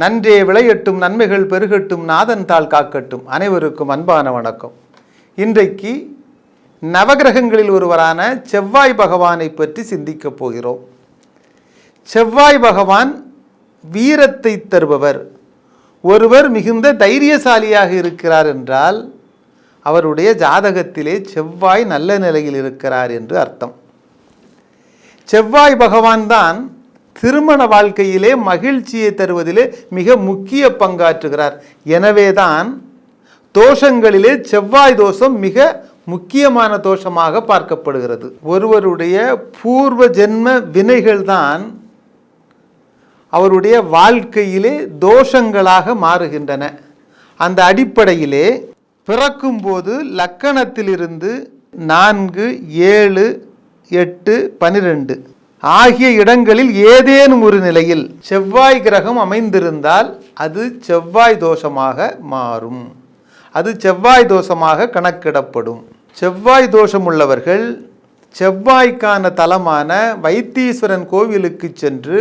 நன்றே விளையட்டும் நன்மைகள் பெருகட்டும் நாதன் தாள் காக்கட்டும். அனைவருக்கும் அன்பான வணக்கம். இன்றைக்கு நவகிரகங்களில் ஒருவரான செவ்வாய் பகவானை பற்றி சிந்திக்கப் போகிறோம். செவ்வாய் பகவான் வீரத்தை தருபவர். ஒருவர் மிகுந்த தைரியசாலியாக இருக்கிறார் என்றால் அவருடைய ஜாதகத்திலே செவ்வாய் நல்ல நிலையில் இருக்கிறார் என்று அர்த்தம். செவ்வாய் பகவான் தான் திருமண வாழ்க்கையிலே மகிழ்ச்சியை தருவதிலே மிக முக்கிய பங்காற்றுகிறார். எனவேதான் தோஷங்களிலே செவ்வாய் தோஷம் மிக முக்கியமான தோஷமாக பார்க்கப்படுகிறது. ஒருவருடைய பூர்வ ஜென்ம வினைகள்தான் அவருடைய வாழ்க்கையிலே தோஷங்களாக மாறுகின்றன. அந்த அடிப்படையிலே பிறக்கும்போது லக்கணத்திலிருந்து நான்கு ஏழு எட்டு பனிரெண்டு ஆகிய இடங்களில் ஏதேனும் ஒரு நிலையில் செவ்வாய் கிரகம் அமைந்திருந்தால் அது செவ்வாய் தோஷமாக மாறும். அது செவ்வாய் தோஷமாக கணக்கிடப்படும். செவ்வாய் தோஷம் உள்ளவர்கள் செவ்வாய்க்கான தலமான வைத்தீஸ்வரன் கோவிலுக்கு சென்று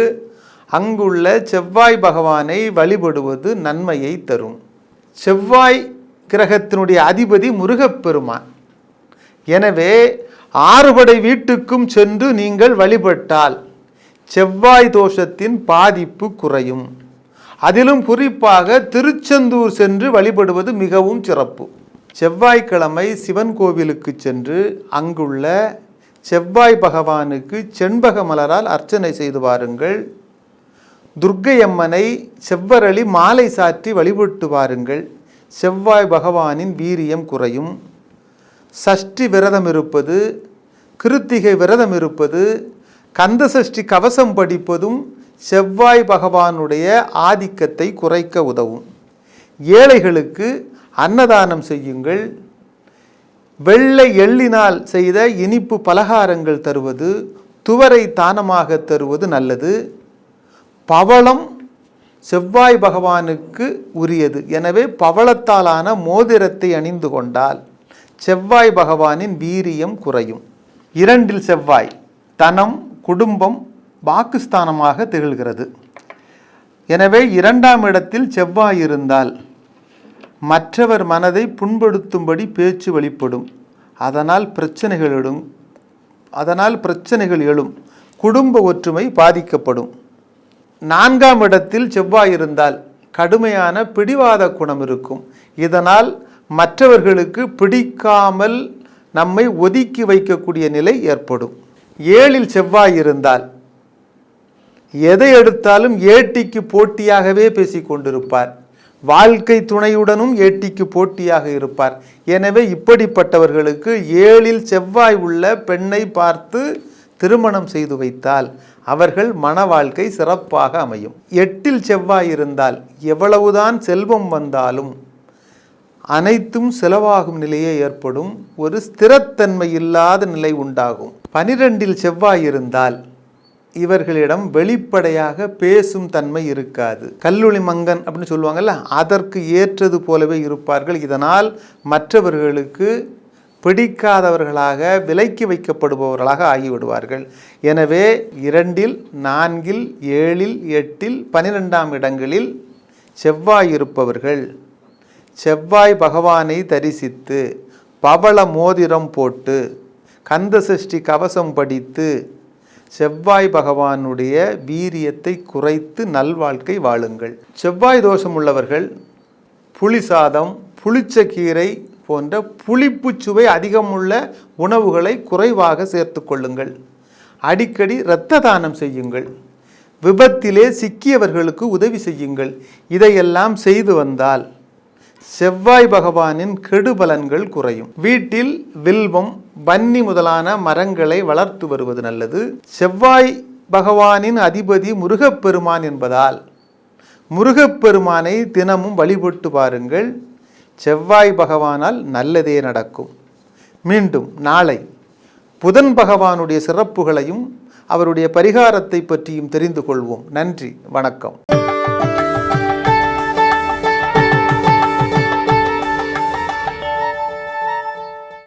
அங்குள்ள செவ்வாய் பகவானை வழிபடுவது நன்மையை தரும். செவ்வாய் கிரகத்தினுடைய அதிபதி முருகப்பெருமான். எனவே ஆறுபடை வீட்டுக்கும் சென்று நீங்கள் வழிபட்டால் செவ்வாய் தோஷத்தின் பாதிப்பு குறையும். அதிலும் குறிப்பாக திருச்செந்தூர் சென்று வழிபடுவது மிகவும் சிறப்பு. செவ்வாய்க்கிழமை சிவன் கோவிலுக்கு சென்று அங்குள்ள செவ்வாய் பகவானுக்கு செண்பக மலரால் அர்ச்சனை செய்து வாருங்கள். துர்க்கையம்மனை செவ்வரளி மாலை சாற்றி வழிபட்டு வாருங்கள். செவ்வாய் பகவானின் வீரியம் குறையும். சஷ்டி விரதம் இருப்பது கிருத்திகை விரதம் இருப்பது கந்த சஷ்டி கவசம் படிப்பதும் செவ்வாய் பகவானுடைய ஆதிக்கத்தை குறைக்க உதவும். ஏழைகளுக்கு அன்னதானம் செய்யுங்கள். வெள்ளை எள்ளினால் செய்த இனிப்பு பலகாரங்கள் தருவது துவரை தானமாக தருவது நல்லது. பவளம் செவ்வாய் பகவானுக்கு உரியது. எனவே பவளத்தாலான மோதிரத்தை அணிந்து கொண்டால் செவ்வாய் பகவானின் வீரியம் குறையும். இரண்டில் செவ்வாய் தனம் குடும்பம் வாக்குஸ்தானமாக திகழ்கிறது. எனவே இரண்டாம் இடத்தில் செவ்வாய் இருந்தால் மற்றவர் மனதை புண்படுத்தும்படி பேச்சு வெளிப்படும். அதனால் பிரச்சனைகள் எழும். அதனால் பிரச்சனைகள் எழும். குடும்ப ஒற்றுமை பாதிக்கப்படும். நான்காம் இடத்தில் செவ்வாய் இருந்தால் கடுமையான பிடிவாத குணம் இருக்கும். இதனால் மற்றவர்களுக்கு பிடிக்காமல் நம்மை ஒதுக்கி வைக்கக்கூடிய நிலை ஏற்படும். ஏழில் செவ்வாய் இருந்தால் எதை எடுத்தாலும் ஏட்டிக்கு போட்டியாகவே பேசிக் கொண்டிருப்பார். வாழ்க்கை துணையுடனும் ஏட்டிக்கு போட்டியாக இருப்பார். எனவே இப்படிப்பட்டவர்களுக்கு ஏழில் செவ்வாய் உள்ள பெண்ணை பார்த்து திருமணம் செய்து வைத்தால் அவர்கள் மன வாழ்க்கை சிறப்பாக அமையும். எட்டில் செவ்வாய் இருந்தால் எவ்வளவுதான் செல்வம் வந்தாலும் அனைத்தும் செலவாகும் நிலையே ஏற்படும். ஒரு ஸ்திரத்தன்மை இல்லாத நிலை உண்டாகும். பனிரெண்டில் செவ்வாய் இருந்தால் இவர்களிடம் வெளிப்படையாக பேசும் தன்மை இருக்காது. கல்லூரி மங்கன் அப்படின்னு சொல்லுவாங்கல்ல அதற்கு ஏற்றது போலவே இருப்பார்கள். இதனால் மற்றவர்களுக்கு பிடிக்காதவர்களாக விலக்கி வைக்கப்படுபவர்களாக ஆகிவிடுவார்கள். எனவே இரண்டில் நான்கில் ஏழில் எட்டில் பனிரெண்டாம் இடங்களில் செவ்வாய் இருப்பவர்கள் செவ்வாய் பகவானை தரிசித்து பவள மோதிரம் போட்டு கந்த சஷ்டி கவசம் படித்து செவ்வாய் பகவானுடைய வீரியத்தை குறைத்து நல்வாழ்க்கை வாழுங்கள். செவ்வாய் தோஷம் உள்ளவர்கள் புளி சாதம் புளிச்ச கீரை போன்ற புளிப்பு சுவை அதிகமுள்ள உணவுகளை குறைவாக சேர்த்து கொள்ளுங்கள். அடிக்கடி இரத்த தானம் செய்யுங்கள். விபத்திலே சிக்கியவர்களுக்கு உதவி செய்யுங்கள். இதையெல்லாம் செய்து வந்தால் செவ்வாய் பகவானின் கெடுபலன்கள் குறையும். வீட்டில் வில்வம் வன்னி முதலான மரங்களை வளர்த்து வருவது நல்லது. செவ்வாய் பகவானின் அதிபதி முருகப்பெருமான் என்பதால் முருகப்பெருமானை தினமும் வழிபட்டு பாருங்கள் செவ்வாய் பகவானால் நல்லதே நடக்கும். மீண்டும் நாளை புதன் பகவானுடைய சிறப்புகளையும் அவருடைய பரிகாரத்தை பற்றியும் தெரிந்து கொள்வோம். நன்றி வணக்கம்.